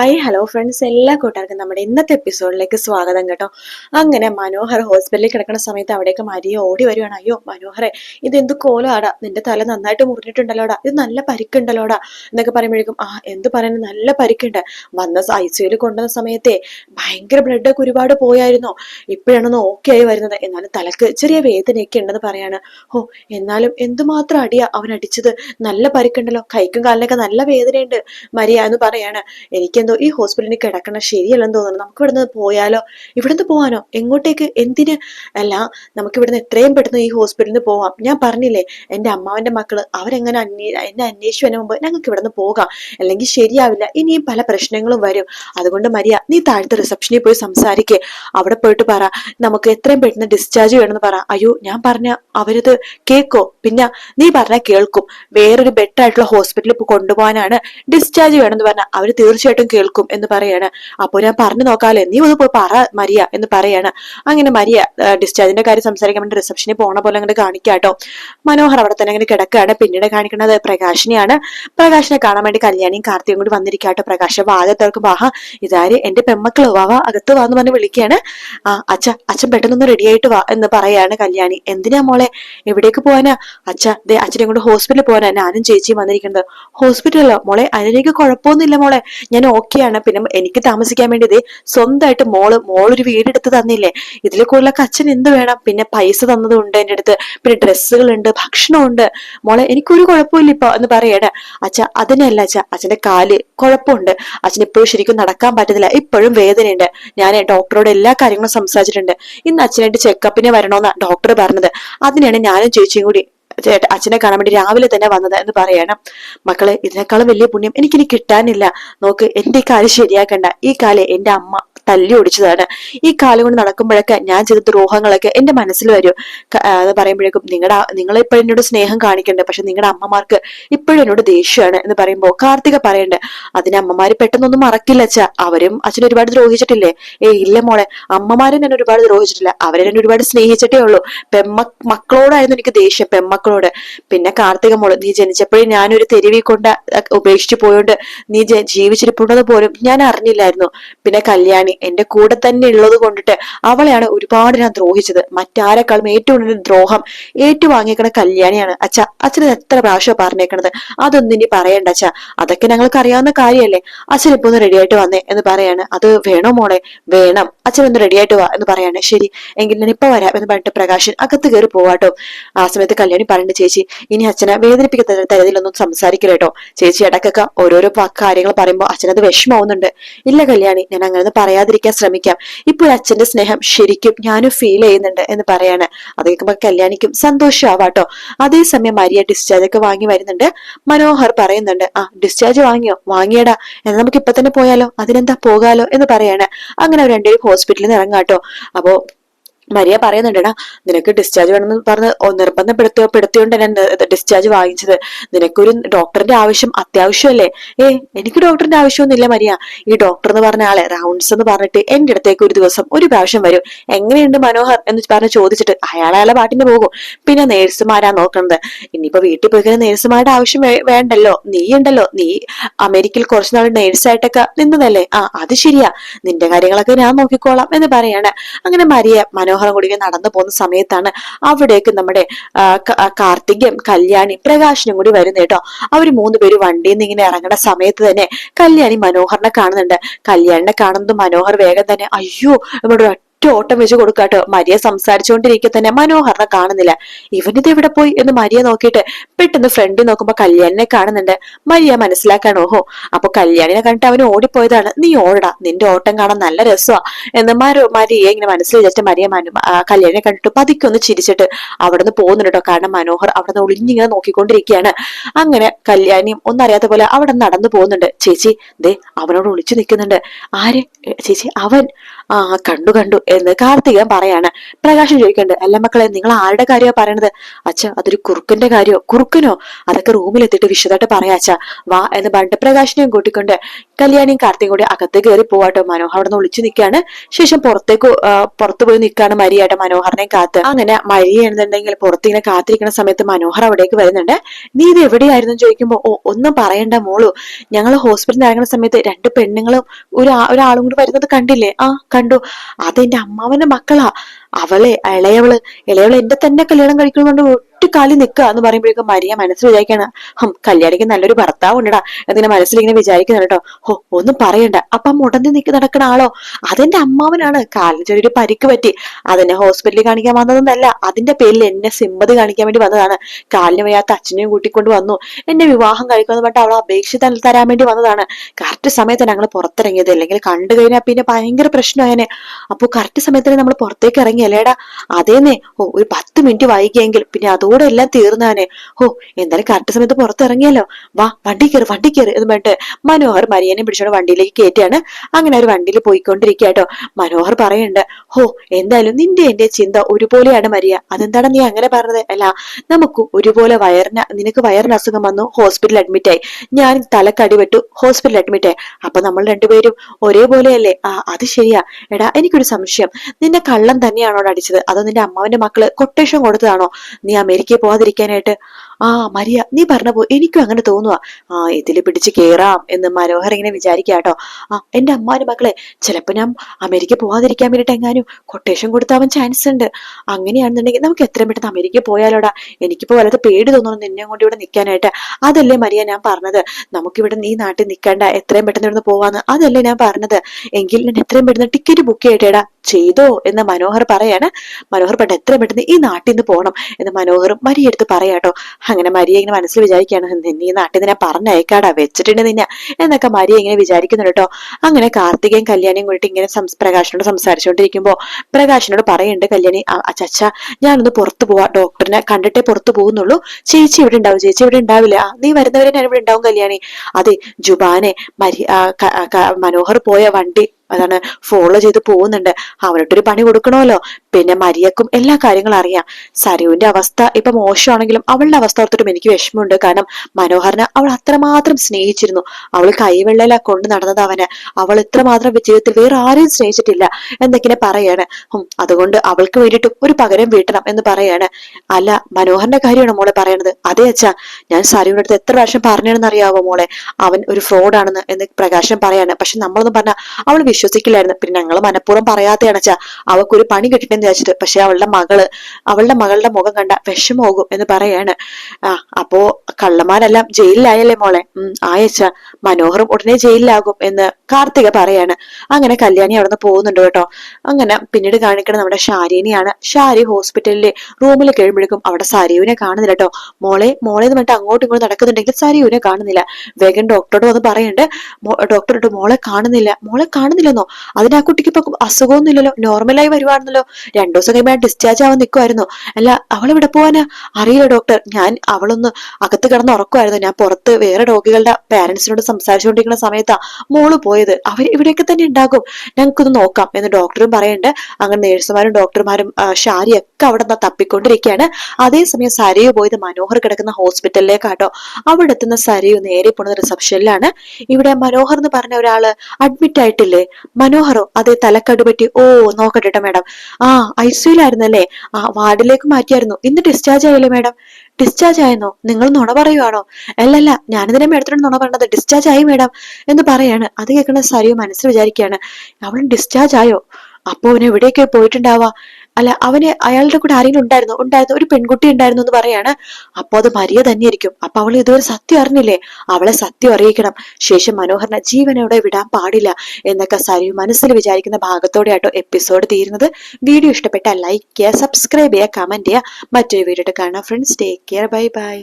Hi hello friends എല്ലാ കൂട്ടുകാർക്കും നമ്മുടെ ഇന്നത്തെ എപ്പിസോഡിലേക്ക് സ്വാഗതം കേട്ടോ. അങ്ങനെ മനോഹർ ഹോസ്പിറ്റലിൽ കിടക്കുന്ന സമയത്ത് അവിടേക്ക് മരിയ ഓടി വരുവാണ് അയ്യോ മനോഹറെ ഇത് എന്ത് കോലമാടാ നിന്റെ തല നന്നായിട്ട് മുറിഞ്ഞിട്ടുണ്ടല്ലോടാ. ഇത് നല്ല പരിക്കുണ്ടല്ലോടാ. എന്നൊക്കെ പറയുമ്പോഴേക്കും ആ എന്ത് പറയുന്നത് നല്ല പരിക്കുണ്ട്. വന്ന ഐ സിയുയിൽ കൊണ്ടുവന്ന സമയത്തെ ഭയങ്കര ബ്ലഡൊക്കെ ഒരുപാട് പോയായിരുന്നോ. ഇപ്പോഴാണ് ഓക്കെ ആയി വരുന്നത്. എന്നാലും തലക്ക് ചെറിയ വേദനയൊക്കെ ഉണ്ടെന്ന് പറയാണ്. ഓ എന്നാലും എന്തുമാത്രം അടിയാ അവൻ അടിച്ചത്? നല്ല പരിക്കുണ്ടല്ലോ. കൈക്കും കാലിനൊക്കെ നല്ല വേദനയുണ്ട് മരിയ എന്ന് പറയാണ്. എനിക്കെന്തോ ഈ ഹോസ്പിറ്റലിൽ കിടക്കണം ശരിയല്ലെന്ന് തോന്നുന്നു. നമുക്ക് ഇവിടുന്ന് പോയാലോ? ഇവിടുന്ന് പോവാനോ? എങ്ങോട്ടേക്ക്? എന്തിന്? അല്ല നമുക്ക് ഇവിടുന്ന് എത്രയും പെട്ടെന്ന് ഈ ഹോസ്പിറ്റലിൽ നിന്ന് പോവാം. ഞാൻ പറഞ്ഞില്ലേ എന്റെ അമ്മാവന്റെ മക്കൾ അവരെങ്ങനെ അന്വേ എന്നെ അന്വേഷിച്ചു വരുന്ന മുമ്പ് ഞങ്ങൾക്ക് ഇവിടുന്ന് പോകാം. അല്ലെങ്കിൽ ശരിയാവില്ല. ഇനിയും പല പ്രശ്നങ്ങളും വരും. അതുകൊണ്ട് മരിയ നീ താഴത്തെ റിസപ്ഷനിൽ പോയി സംസാരിക്കേ. അവിടെ പോയിട്ട് പറ നമുക്ക് എത്രയും പെട്ടെന്ന് ഡിസ്ചാർജ് വേണമെന്ന് പറ. അയ്യോ ഞാൻ പറഞ്ഞ അവരത് കേക്കോ? പിന്നെ നീ പറഞ്ഞാൽ കേൾക്കും. വേറൊരു ആയിട്ടുള്ള ഹോസ്പിറ്റലിൽ കൊണ്ടുപോകാനാണ് ഡിസ്ചാർജ് വേണമെന്ന് പറഞ്ഞാൽ അവർ തീർച്ചയായിട്ടും കേൾക്കും എന്ന് പറയാണ്. അപ്പോൾ ഞാൻ പറഞ്ഞു നോക്കാലേ നീ ഒന്ന് പോയി പറ മരിയ എന്ന് പറയാണ്. അങ്ങനെ മരിയ ഡിസ്ചാർജിന്റെ കാര്യം സംസാരിക്കാൻ വേണ്ടി റിസപ്ഷനിൽ പോണ പോലെ അങ്ങോട്ട് കാണിക്കാട്ടോ മനോഹർ അവിടെ തന്നെ അങ്ങനെ കിടക്കുകയാണ് പിന്നീട് കാണിക്കുന്നത് പ്രകാശിനെയാണ്. പ്രകാശിനെ കാണാൻ വേണ്ടി കല്യാണിയും കാർത്തിയും കൂടി വന്നിരിക്കാട്ടോ പ്രകാശ് വാത തുറക്കുമ്പോ ആഹാ ഇതാര്? എന്റെ പെമ്മക്കൾ വാവ അകത്ത് വാന്ന് പറഞ്ഞ് വിളിക്കുകയാണ് ആ അച്ഛ അച്ഛൻ പെട്ടെന്നൊന്ന് റെഡി ആയിട്ട് വാ എന്ന് പറയാണ് കല്യാണി. എന്തിനാ മോളെ? എവിടേക്ക് പോവാനാ? അച്ഛ ദേ അച്ഛനെ കൊണ്ട് ഹോസ്പിറ്റലിൽ പോകാനാ ഞാനും ചേച്ചിയും വന്നിരിക്കുന്നത്. ഹോസ്പിറ്റലോ മോളെ അതിനേക്ക് കുഴപ്പമൊന്നുമില്ല മോളെ. ഞാൻ ഓക്കെയാണ് പിന്നെ എനിക്ക് താമസിക്കാൻ വേണ്ടി ഇതേ സ്വന്തമായിട്ട് മോൾ മോളൊരു വീടെടുത്ത് തന്നില്ലേ? ഇതിൽ കൂടുതലൊക്കെ അച്ഛൻ എന്ത് വേണം? പിന്നെ പൈസ തന്നതുണ്ട് എന്റെ അടുത്ത്. പിന്നെ ഡ്രസ്സുകളുണ്ട് ഭക്ഷണമുണ്ട്. മോളെ എനിക്കൊരു കുഴപ്പമില്ല ഇപ്പൊ എന്ന് പറയണേ. അച്ഛ അതിനല്ല അച്ഛ അച്ഛന്റെ കാൽ കുഴപ്പമുണ്ട്. അച്ഛൻ ഇപ്പോഴും ശരിക്കും നടക്കാൻ പറ്റുന്നില്ല ഇപ്പോഴും വേദനയുണ്ട്. ഞാൻ ഡോക്ടറോട് എല്ലാ കാര്യങ്ങളും സംസാരിച്ചിട്ടുണ്ട്. ഇന്ന് അച്ഛനായിട്ട് ചെക്കപ്പിന് വരണമെന്നാണ് ഡോക്ടർ പറഞ്ഞത്. അതിനാണ് ഞാനും ചേച്ചിയും കൂടി ചേട്ട അച്ഛനെ കാണാൻ വേണ്ടി രാവിലെ തന്നെ വന്നത് എന്ന് പറയണം. മക്കളെ ഇതിനേക്കാളും വലിയ പുണ്യം എനിക്കിനി കിട്ടാനില്ല. നോക്ക് എന്റെ കാൽ ശരിയാക്കണ്ട. ഈ കാൽ എന്റെ അമ്മ തല്ലി ഓടിച്ചതാണ്. ഈ കാലം കൊണ്ട് നടക്കുമ്പോഴൊക്കെ ഞാൻ ചെയ്ത ദ്രോഹങ്ങളൊക്കെ എന്റെ മനസ്സിൽ വരും. അത് പറയുമ്പോഴേക്കും നിങ്ങളുടെ നിങ്ങൾ ഇപ്പോഴും എന്നോട് സ്നേഹം കാണിക്കണ്ടേ? പക്ഷെ നിങ്ങളുടെ അമ്മമാർക്ക് ഇപ്പോഴും എന്നോട് ദേഷ്യമാണ് എന്ന് പറയുമ്പോൾ കാർത്തിക പറയണ്ടേ അതിന് അമ്മമാര് പെട്ടെന്നൊന്നും മറക്കില്ല അച്ഛ. അവരും അച്ഛൻ ഒരുപാട് ദ്രോഹിച്ചിട്ടില്ലേ? ഏ ഇല്ല മോളെ. അമ്മമാരും എന്നെ ഒരുപാട് ദ്രോഹിച്ചിട്ടില്ല. അവരെ എന്നെ ഒരുപാട് സ്നേഹിച്ചിട്ടേ ഉള്ളൂ. പെമ്മ മക്കളോടായിരുന്നു എനിക്ക് ദേഷ്യം പെമ്മക്കളോട്. പിന്നെ കാർത്തിക മോൾ നീ ജനിച്ചപ്പോഴേ ഞാനൊരു തെരുവിൽ കൊണ്ട് ഉപേക്ഷിച്ചു പോയോണ്ട് നീ ജീവിച്ചിരിപ്പുണ്ടത് പോലും ഞാൻ അറിഞ്ഞില്ലായിരുന്നു. പിന്നെ കല്യാണി എന്റെ കൂടെ തന്നെ ഉള്ളത് കൊണ്ടിട്ട് അവളെയാണ് ഒരുപാട് ഞാൻ ദ്രോഹിച്ചത്. മറ്റാരെക്കാളും ഏറ്റവും കൂടുതൽ ദ്രോഹം ഏറ്റുവാങ്ങിയേക്കണ കല്യാണിയാണ് അച്ഛ. അച്ഛന് എത്ര പ്രാവശ്യം പറഞ്ഞേക്കണത്? അതൊന്നും ഇനി പറയണ്ട അച്ഛ. അതൊക്കെ ഞങ്ങൾക്ക് അറിയാവുന്ന കാര്യമല്ലേ? അച്ഛൻ ഇപ്പൊ ഒന്ന് റെഡി ആയിട്ട് വന്നേ എന്ന് പറയാണ്. അത് വേണോ മോളെ? വേണം. അച്ഛൻ ഒന്ന് റെഡി ആയിട്ട് വാ എന്ന് പറയാണ്. ശരി. എങ്കിൽ ഞാൻ ഇപ്പൊ വരാം എന്ന് പറഞ്ഞിട്ട് പ്രകാശൻ അകത്ത് കയറി പോവാട്ടോ ആ സമയത്ത് കല്യാണി പറയണ്ട ചേച്ചി ഇനി അച്ഛനെ വേദനിപ്പിക്കുന്ന തരത്തിലൊന്നും സംസാരിക്കില്ല ചേച്ചി ഇടക്കൊക്കെ ഓരോരോ കാര്യങ്ങൾ പറയുമ്പോൾ അച്ഛനത് വിഷമാവുന്നുണ്ട് ഇല്ല കല്യാണി ഞാൻ അങ്ങനെ പറയാതിരിക്കാൻ ശ്രമിക്കാം. ഇപ്പോൾ അച്ഛന്റെ സ്നേഹം ശരിക്കും ഞാനും ഫീൽ ചെയ്യുന്നുണ്ട് എന്ന് പറയാണ്. അത് കേൾക്കുമ്പോൾ കല്യാണിക്കും സന്തോഷമാവാട്ടോ അതേസമയം മരിയ ഡിസ്ചാർജ് ഒക്കെ വാങ്ങി വരുന്നുണ്ട്. മനോഹർ പറയുന്നുണ്ട് ആ ഡിസ്ചാർജ് വാങ്ങിയോ? വാങ്ങിയടാ. എന്നാൽ നമുക്ക് ഇപ്പൊ തന്നെ പോയാലോ? അതിനെന്താ പോകാലോ? എന്ന് പറയാണ്. അങ്ങനെ രണ്ടുപേരും ഹോസ്പിറ്റലിൽ നിന്ന് ഇറങ്ങാട്ടോ. അപ്പോ മരിയ പറയുന്നുണ്ടടാ നിനക്ക് ഡിസ്ചാർജ് വേണമെന്ന് പറഞ്ഞ് നിർബന്ധപ്പെടുത്തിയോ പെടുത്തിയോണ്ട് ഞാൻ ഡിസ്ചാർജ് വാങ്ങിച്ചത്? നിനക്കൊരു ഡോക്ടറിന്റെ ആവശ്യം അത്യാവശ്യമല്ലേ? ഏ എനിക്ക് ഡോക്ടറിന്റെ ആവശ്യമൊന്നുമില്ല മരിയ. ഈ ഡോക്ടർ എന്ന് പറഞ്ഞ ആളെ റൗണ്ട്സ് എന്ന് പറഞ്ഞിട്ട് എന്റെ അടുത്തേക്ക് ഒരു ദിവസം ഒരു പ്രാവശ്യം വരും. എങ്ങനെയുണ്ട് മനോഹർ എന്ന് പറഞ്ഞ് ചോദിച്ചിട്ട് അയാൾ അയാളെ പാട്ടിന് പോകും. പിന്നെ നേഴ്സുമാരാ നോക്കുന്നത്. ഇനിയിപ്പോ വീട്ടിൽ പോയി കഴിഞ്ഞാൽ നേഴ്സുമാരുടെ ആവശ്യം വേണ്ടല്ലോ. നീ ഉണ്ടല്ലോ. നീ അമേരിക്കയിൽ കുറച്ചുനാൾ നേഴ്സായിട്ടൊക്കെ നിന്നതല്ലേ? ആ അത് ശരിയാ. നിന്റെ കാര്യങ്ങളൊക്കെ ഞാൻ നോക്കിക്കോളാം എന്ന് പറയാണ്. അങ്ങനെ മരിയ മനോഹരം കൂടി ഇങ്ങനെ നടന്നു പോകുന്ന സമയത്താണ് അവിടേക്ക് നമ്മുടെ കാർത്തികം കല്യാണി പ്രകാശനും കൂടി വരുന്നത് കേട്ടോ. അവർ മൂന്ന് പേര് വണ്ടിയിൽ നിന്ന് ഇങ്ങനെ ഇറങ്ങുന്ന സമയത്ത് തന്നെ കല്യാണി മനോഹറിനെ കാണുന്നുണ്ട്. കല്യാണിനെ കാണുന്നത് മനോഹർ വേഗം തന്നെ അയ്യോ നമ്മുടെ ഒറ്റ ഓട്ടം വെച്ച് കൊടുക്കാട്ടോ. മരിയ സംസാരിച്ചുകൊണ്ടിരിക്കെ തന്നെ മനോഹറിനെ കാണുന്നില്ല. ഇവനിത് എവിടെ പോയി എന്ന് മരിയ നോക്കിയിട്ട് പെട്ടെന്ന് ഫ്രണ്ടിൽ നോക്കുമ്പോ കല്യാണിനെ കാണുന്നുണ്ട്. മരിയ മനസ്സിലാക്കാൻ ഓഹോ അപ്പൊ കല്യാണിനെ കണ്ടിട്ട് അവന് ഓടിപ്പോയതാണ്. നീ ഓടടാ നിന്റെ ഓട്ടം കാണാൻ നല്ല രസമാ എന്ന് മരോ മരിയെ ഇങ്ങനെ മനസ്സിൽ വിചാരിച്ച മരിയ മനു കല്യാണിനെ കണ്ടിട്ട് പതുക്കെ ഒന്ന് ചിരിച്ചിട്ട് അവിടെ നിന്ന് പോകുന്നുണ്ട്? കേട്ടോ കാരണം മനോഹർ അവിടെ നിന്ന് ഒളിഞ്ഞിങ്ങനെ നോക്കിക്കൊണ്ടിരിക്കുകയാണ് അങ്ങനെ കല്യാണിയും ഒന്നറിയാത്ത പോലെ അവിടെ നടന്നു പോകുന്നുണ്ട്. ചേച്ചി ദേ അവനോട് ഒളിച്ചു നിൽക്കുന്നുണ്ട്. ആര്? ചേച്ചി അവൻ. ആ കണ്ടു കണ്ടു എന്ന് കാർത്തികൻ പറയാണ്. പ്രകാശം ചോദിക്കണ്ട് അല്ല മക്കളെ നിങ്ങൾ ആരുടെ കാര്യമാണ് പറയണത്? അച്ഛ അതൊരു കുറുക്കന്റെ കാര്യോ? കുറുക്കനോ? അതൊക്കെ റൂമിലെത്തിയിട്ട് വിശദമായിട്ട് പറയാ അച്ഛ. വാ എന്ന് പറഞ്ഞിട്ട് പ്രകാശിനെയും കൂട്ടിക്കൊണ്ട് കല്യാണിയും കാർത്തിയും കൂടി അകത്ത് കയറി പോവാട്ടോ മനോഹർ. അവിടെ നിന്ന് ഒളിച്ചു നിൽക്കുകയാണ്. ശേഷം പുറത്തേക്ക് പുറത്തു പോയി നിൽക്കുകയാണ് മരിയായിട്ട് മനോഹറിനെ കാത്ത്. അങ്ങനെ മരിയാണെന്നുണ്ടെങ്കിൽ പുറത്തിങ്ങനെ കാത്തിരിക്കുന്ന സമയത്ത് മനോഹർ അവിടേക്ക് വരുന്നുണ്ട്. നീ ഇത് എവിടെയായിരുന്നു? ചോദിക്കുമ്പോൾ ചോദിക്കുമ്പോ ഓ ഒന്നും പറയണ്ട മോളു. ഞങ്ങൾ ഹോസ്പിറ്റലിൽ ഇറങ്ങുന്ന സമയത്ത് രണ്ട് പെണ്ണുങ്ങളും ഒരു ഒരാളും കൂടി വരുന്നത് കണ്ടില്ലേ? ആ കണ്ടു. അതെന്റെ അമ്മാവന്റെ മക്കളാ. അവളെ ഇളയവൾ ഇളയവൾ എന്റെ തന്നെ കല്യാണം കഴിക്കുന്നതുകൊണ്ട് ഒറ്റക്കാലി നിൽക്കുക എന്ന് പറയുമ്പോഴേക്കും മരിയ മനസ്സിൽ വിചാരിക്കാണ് ഹം കല്യാണിക്ക് നല്ലൊരു ഭർത്താവ് ഉണ്ടടാ എന്നിങ്ങനെ മനസ്സിൽ ഇങ്ങനെ വിചാരിക്കുന്നുണ്ട് കേട്ടോ. ഹോ ഒന്നും പറയണ്ട. അപ്പം ഉടനെ നിൽക്കി നടക്കണ ആളോ? അതെന്റെ അമ്മാവനാണ്. കാലിന് ചെറിയൊരു പരിക്ക് പറ്റി. അതെന്നെ ഹോസ്പിറ്റലിൽ കാണിക്കാൻ വന്നതൊന്നല്ല അതിന്റെ പേരിൽ എന്നെ സിമ്പതി കാണിക്കാൻ വേണ്ടി വന്നതാണ്. കാലിന് വയ്യാത്ത അച്ഛനെയും കൂട്ടിക്കൊണ്ട് വന്നു. എന്നെ വിവാഹം കഴിക്കുമെന്ന് പറഞ്ഞിട്ട് അവൾ അപേക്ഷ തരാൻ വേണ്ടി വന്നതാണ്. കറക്റ്റ് സമയത്ത് ഞങ്ങൾ പുറത്തിറങ്ങിയത്. അല്ലെങ്കിൽ കണ്ടു കഴിഞ്ഞാൽ പിന്നെ ഭയങ്കര പ്രശ്നമായനെ അപ്പൊ കറക്റ്റ് സമയത്തിന് നമ്മൾ പുറത്തേക്ക് ഇറങ്ങിയല്ലേടാ അതേന്നെ ഓ ഒരു പത്ത് മിനിറ്റ് വൈകിയെങ്കിൽ പിന്നെ അതോടെ എല്ലാം തീർന്നാനെ. ഓ എന്തായാലും കറക്റ്റ് സമയത്ത് പുറത്തിറങ്ങിയല്ലോ. വാ വണ്ടി കയറി വണ്ടി കയറി എന്ന് പറഞ്ഞിട്ട് മനോഹർ മരിയനെ പിടിച്ചോണ്ട് വണ്ടിയിലേക്ക് കയറ്റിയാണ്. അങ്ങനെ ഒരു വണ്ടിയിൽ പോയിക്കൊണ്ടിരിക്കുക കേട്ടോ മനോഹർ പറയുന്നുണ്ട് ഹോ എന്തായാലും നിന്റെ എന്റെ ചിന്ത ഒരുപോലെയാണ് മരിയ. അതെന്താണ് നീ അങ്ങനെ പറഞ്ഞത്? അല്ല നമുക്ക് ഒരുപോലെ വയറിന് നിനക്ക് വയറിന് അസുഖം വന്നു ഹോസ്പിറ്റലിൽ അഡ്മിറ്റ് ആയി. ഞാൻ തലക്കടി വെട്ടു ഹോസ്പിറ്റലിൽ അഡ്മിറ്റ് ആയി. അപ്പൊ നമ്മൾ രണ്ടുപേരും ഒരേപോലെയല്ലേ? ആ അത് ശരിയാ. എടാ എനിക്കൊരു സംശയം. നിന്റെ കള്ളം തന്നെയാണോ അടിച്ചത്? അതോ നിന്റെ അമ്മാവന്റെ മക്കൾ കൊട്ടേഷൻ കൊടുത്തതാണോ? നീ അമേരിക്കയിൽ പോവാതിരിക്കാനായിട്ട് ആ മരിയ നീ പറഞ്ഞപ്പോ എനിക്കും അങ്ങനെ തോന്നുക ആ ഇതിൽ പിടിച്ച് കേറാം എന്ന് മനോഹർ ഇങ്ങനെ വിചാരിക്കാട്ടോ ആ എന്റെ അമ്മാനും മക്കളെ ചിലപ്പോ ഞാൻ അമേരിക്ക പോവാതിരിക്കാൻ വേണ്ടിട്ട് എങ്ങാനും കൊട്ടേഷൻ കൊടുത്താവൻ ചാൻസ് ഉണ്ട്. അങ്ങനെയാണെന്നുണ്ടെങ്കിൽ നമുക്ക് എത്രയും പെട്ടെന്ന് അമേരിക്ക പോയാലോടാ. എനിക്കിപ്പോ വല്ലാതെ പേടി തോന്നുന്നു നിന്നെ കൊണ്ട് ഇവിടെ നിൽക്കാനായിട്ട് അതല്ലേ മരിയ ഞാൻ പറഞ്ഞത്? നമുക്കിവിടെ നീ നാട്ടിൽ നിൽക്കണ്ട എത്രയും പെട്ടെന്ന് ഇവിടുന്ന് പോവാന്ന്. അതല്ലേ ഞാൻ പറഞ്ഞത്? എങ്കിൽ ഞാൻ എത്രയും പെട്ടെന്ന് ടിക്കറ്റ് ബുക്ക് ചെയ്യട്ടേടാ ചെയ്തോ എന്ന് മനോഹർ പറയാണ്. മനോഹർ പെട്ടെന്ന് എത്രയും പെട്ടെന്ന് ഈ നാട്ടിൽ നിന്ന് പോകണം എന്ന് മനോഹറും മരിയെടുത്ത് പറയാട്ടോ അങ്ങനെ മരിയ ഇങ്ങനെ മനസ്സിൽ വിചാരിക്കുകയാണ് ഈ നാട്ടിൽ നിന്നെ പറഞ്ഞയക്കാടാ വെച്ചിട്ടുണ്ട് നിന്നെ എന്നൊക്കെ മരിയ ഇങ്ങനെ വിചാരിക്കുന്നുണ്ട് കേട്ടോ. അങ്ങനെ കാർത്തികയും കല്യാണിയും കൂടിയിട്ട് ഇങ്ങനെ പ്രകാശനോട് സംസാരിച്ചുകൊണ്ടിരിക്കുമ്പോൾ പ്രകാശനോട് പറയുന്നുണ്ട് കല്യാണി അച്ഛ ഞാനൊന്ന് പുറത്തു പോവാ ഡോക്ടറിനെ കണ്ടിട്ടേ പുറത്തു പോകുന്നുള്ളൂ. ചേച്ചി ഇവിടെ ഉണ്ടാവും ചേച്ചി ഇവിടെ ഉണ്ടാവില്ല. നീ വരുന്നവരെ ഞാൻ ഇവിടെ ഉണ്ടാവും കല്യാണി. അതെ ജുബാനെ മനോഹർ പോയ വണ്ടി അതാണ് ഫോളോ ചെയ്ത് പോകുന്നുണ്ട്. അവരോട്ടൊരു പണി കൊടുക്കണമല്ലോ. പിന്നെ മരിയക്കും എല്ലാ കാര്യങ്ങളും അറിയാം. സരുവിന്റെ അവസ്ഥ ഇപ്പൊ മോശമാണെങ്കിലും അവളുടെ അവസ്ഥ ഓർത്തിട്ടും എനിക്ക് വിഷമമുണ്ട്. കാരണം മനോഹരനെ അവൾ അത്രമാത്രം സ്നേഹിച്ചിരുന്നു. അവൾ കൈവെള്ളല കൊണ്ട് നടന്നത് അവന്. അവൾ ഇത്രമാത്രം ജീവിതത്തിൽ വേറെ ആരെയും സ്നേഹിച്ചിട്ടില്ല എന്തൊക്കെ പറയാണ്. അതുകൊണ്ട് അവൾക്ക് വേണ്ടിയിട്ടും ഒരു പകരം വീട്ടണം എന്ന് പറയാണ്. അല്ല മനോഹരന്റെ കാര്യമാണ് മോളെ പറയണത്. അതെ അച്ഛാ ഞാൻ സരുവിന്റെ അടുത്ത് എത്ര പ്രാവശ്യം പറഞ്ഞാണെന്ന് അറിയാവോ മോളെ? അവൻ ഒരു ഫ്രോഡാണെന്ന് എന്ന് പ്രകാശം പറയാണ്. പക്ഷെ നമ്മളൊന്നും പറഞ്ഞ അവൾ വിശ്വസിക്കില്ലായിരുന്നു. പിന്നെ ഞങ്ങൾ മനഃപൂർവം പറയാതെയാണ് അച്ഛാ അവൾക്കൊരു പണി കിട്ടട്ടെന്ന് വിചാരിച്ചിട്ട്. പക്ഷെ അവളുടെ മകൾ അവളുടെ മകളുടെ മുഖം കണ്ട വിഷമോകും എന്ന് പറയാണ്. ആ അപ്പോ കള്ളന്മാരെല്ലാം ജയിലിലായല്ലേ മോളെ? ഉം ആയച്ച മനോഹറും ഉടനെ ജയിലിലാകും എന്ന് കാർത്തിക പറയാണ്. അങ്ങനെ കല്യാണി അവിടെ നിന്ന് പോകുന്നുണ്ട് കേട്ടോ. അങ്ങനെ പിന്നീട് കാണിക്കണം നമ്മുടെ ഷാരീനെയാണ് ഷാരി ഹോസ്പിറ്റലിലെ റൂമിൽ കഴിയുമ്പോഴേക്കും അവിടെ സരീവിനെ കാണുന്നില്ല കേട്ടോ. മോളെ മോളെ എന്ന് പറഞ്ഞിട്ട് അങ്ങോട്ടും ഇങ്ങോട്ടും നടക്കുന്നുണ്ടെങ്കിൽ സരീവിനെ കാണുന്നില്ല. വേഗം ഡോക്ടറോട് വന്ന് പറയുന്നുണ്ട് ഡോക്ടറോട് മോളെ കാണുന്നില്ല. മോളെ കാണുന്നില്ലെന്നോ അതിന് ആ കുട്ടിക്ക് ഇപ്പൊ അസുഖമൊന്നുമില്ലല്ലോ. നോർമലായി വരുവാണല്ലോ രണ്ടു ദിവസം കഴിയുമ്പോൾ ഡിസ്ചാർജ് ആവാൻ നിൽക്കുമായിരുന്നു അല്ല അവൾ ഇവിടെ പോവാനാ? അറിയില്ല ഡോക്ടർ ഞാൻ അവളൊന്ന് അകത്ത് കിടന്ന് ഉറക്കുമായിരുന്നു ഞാൻ പുറത്ത് വേറെ രോഗികളുടെ പാരന്റ്സിനോട് സംസാരിച്ചുകൊണ്ടിരിക്കുന്ന സമയത്താ മോൾ പോയത്. അവർ ഇവിടെയൊക്കെ തന്നെ ഉണ്ടാകും. ഞങ്ങൾക്കൊന്ന് നോക്കാം എന്ന് ഡോക്ടറും പറയുന്നുണ്ട്. അങ്ങനെ നേഴ്സുമാരും ഡോക്ടർമാരും ഷാരിയൊക്കെ അവിടെ നിന്ന് തപ്പിക്കൊണ്ടിരിക്കുകയാണ്. അതേസമയം സരയു പോയത് മനോഹർ കിടക്കുന്ന ഹോസ്പിറ്റലിലേക്കാട്ടോ അവിടെ എത്തുന്ന സരയു നേരെ പോണത് റിസപ്ഷനിലാണ് ഇവിടെ മനോഹർ എന്ന് പറഞ്ഞ ഒരാൾ അഡ്മിറ്റ് ആയിട്ടില്ലേ? മനോഹറോ അതെ തലക്കടുപറ്റി ഓ നോക്കട്ടെ ട്ടോ മാഡം. ആ ഐ സിയിലായിരുന്നല്ലേ ആ വാർഡിലേക്ക് മാറ്റിയായിരുന്നു. ഇന്ന് ഡിസ്ചാർജ് ആയില്ലേ മാഡം? ഡിസ്ചാർജ് ആയെന്നോ? നിങ്ങൾ നുണ പറയുവാണോ? അല്ലല്ല ഞാനിതിനെ മേഡത്തിനോട് നുണ പറഞ്ഞത് ഡിസ്ചാർജ് ആയി മാഡം എന്ന് പറയാണ്. അത് കേൾക്കുന്ന സരിയോ മനസ്സിൽ വിചാരിക്കുകയാണ്. അവൾ ഡിസ്ചാർജ് ആയോ? അപ്പോ അവൻ എവിടെയൊക്കെ പോയിട്ടുണ്ടാവാ. അല്ല അവന് അയാളുടെ കൂടെ ആരെങ്കിലും ഉണ്ടായിരുന്നു? ഉണ്ടായിരുന്നു? ഒരു പെൺകുട്ടി ഉണ്ടായിരുന്നു എന്ന് പറയാണ്. അപ്പൊ അത് മരിയ തന്നെയായിരിക്കും. അപ്പൊ അവൾ ഇതുവരെ സത്യം അറിഞ്ഞില്ലേ? അവളെ സത്യം അറിയിക്കണം. ശേഷം മനോഹരനെ ജീവനോടെ വിടാൻ പാടില്ല എന്നൊക്കെ സരിയു മനസ്സിൽ വിചാരിക്കുന്ന ഭാഗത്തോടെ ആട്ടോ എപ്പിസോഡ് തീരുന്നത്. വീഡിയോ ഇഷ്ടപ്പെട്ടാൽ ലൈക്ക് ചെയ്യുക സബ്സ്ക്രൈബ് ചെയ്യുക കമന്റ് ചെയ്യുക. മറ്റൊരു വീഡിയോ കാണാം. Friends take care bye bye